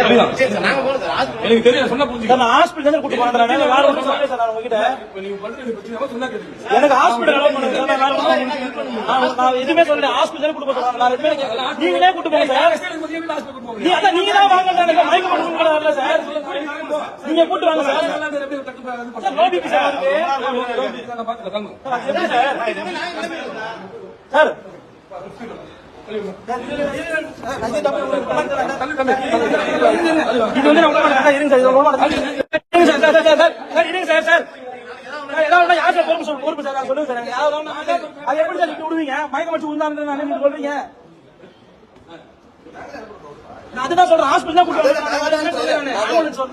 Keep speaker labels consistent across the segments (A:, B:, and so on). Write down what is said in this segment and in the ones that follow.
A: எனக்கு தெரியும் சொன்னா புரிஞ்சுக்க
B: சார் நான் ஹாஸ்பிட்டல் தான் கூட்டு போறேன் வேற ஒன்றும் சொல்லல சார் நான் உங்ககிட்ட
A: இப்ப நீங்க பண்றது பிரச்சனை சொன்னா கேட்டுக்கங்க
B: எனக்கு ஹாஸ்பிட்டல் அலோவ் பண்ணுங்க நான் வேற ஒண்ணும் நான் நான் எதுவுமே சொல்லல கூட்டு போறேன் நான் கேட்கல நீங்களே கூட்டு போங்க சார் நீ அதான் நீங்க தான் வாங்க எனக்கு மயக்க மருந்து கூட வரல சார் நீங்க கூட்டு வாங்க சார் நான் சார், யார் சார் பொறுப்பு சார், நான் சொல்லுங்க சார். அது எப்படி சார் இப்படி விடுவீங்க? மயக்கம் வச்சு விழுந்தாருன்னு நான் சொல்றீங்க? நான் அதுதான் சொல்றேன், ஹாஸ்பிட்டல் தான் சொல்றேன்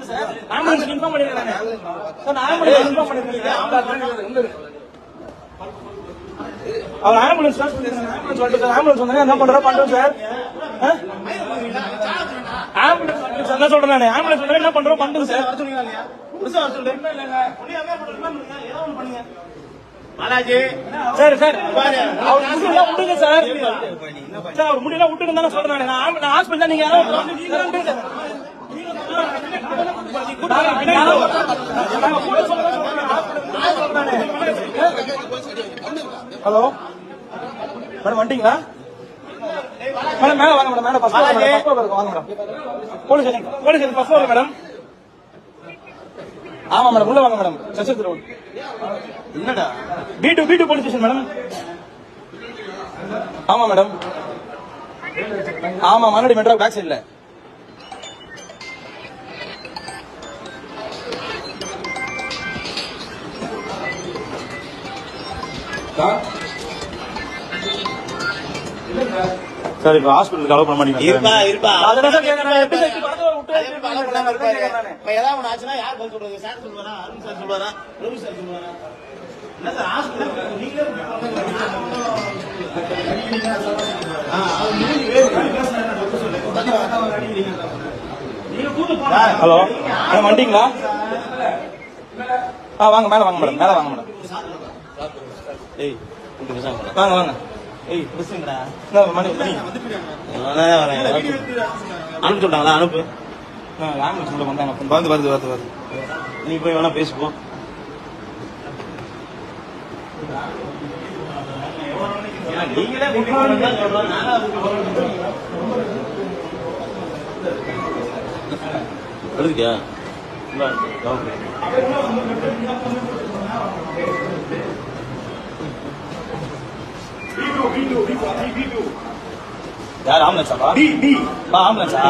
B: சார். ambulance க்கு பண்ணிருக்கேன் நானு. சார், அவர் ஆம்புலன்ஸ் ஆம்புலன்ஸ் வந்துட்டு சார் ஆம்புலன்ஸ் வந்தாங்க என்ன பண்றா பண்றோம் சார்? ஆம்புலன்ஸ் என்ன சொல்றேன் நான்? ஆம்புலன்ஸ் வந்தாங்க என்ன பண்றோம்? பண்றோம் சார்.
C: பாலாஜி.
B: சரி சார். அவர் முடியெல்லாம் விட்டுங்க சார். சார் அவர் முடியெல்லாம் விட்டுங்க தானே சொல்றேன் நான். ஹாஸ்பிட்டல் நீங்க யாராவது ஹலோ? மேடம் வந்துட்டீங்களா? மேடம் மேல வாங்க மேடம் மேடம் ஃபர்ஸ்ட் வாங்க madam. Police station police station first floor madam. ஆமா மேடம் உள்ள வாங்க மேடம். சச்சத் ரோட்
C: என்னடா?
B: B two B two police station madam. ஆமா மேடம். ஆமா மறுபடி மெட்ரோ பேக் சைடுல சார்? இப்போ ஹாஸ்பிட்டலுக்கு அலோவ் பண்ண மாட்டீங்க
C: இருப்பா இருப்பா.
B: அதனால தான் கேக்குறேன் எப்படி சார் இப்படி படத்தை விட்டு
C: அதே மாதிரி follow பண்ணாம இருப்பாரு. இப்ப ஏதாவது ஒண்ணு ஆச்சுன்னா யார் பதில் சொல்றது? சார் சொல்லுவாரா? அருண் சார் சொல்லுவாரா? ரவி சார் சொல்லுவாரா? என்ன சார் ஹாஸ்பிட்டல் நீங்களே ஆ, அவர் மூணு பேர்
B: ஹலோ. மேடம் வந்துட்டீங்களா ஆ வாங்க மேல வாங்க மேடம். மேல வாங்க மேடம்.
C: ஏய் பேசாம
B: வாங்க வாங்க
C: ஏய் பேசுங்கடா
B: இந்தா, மணி மணி
C: நான் வரேன். அனுப்பி. சொல்றாங்களா அனுப்பு.
B: ஆம்புலன்ஸ் உள்ள வந்தாங்க
C: வந்து வருது வருது வருது நீ போய் வேணா பேசுப்போம் நீங்களே எழுதுக்கியா
B: யார் ஆம்புலன்ஸா பா ஆம்புலன்ஸா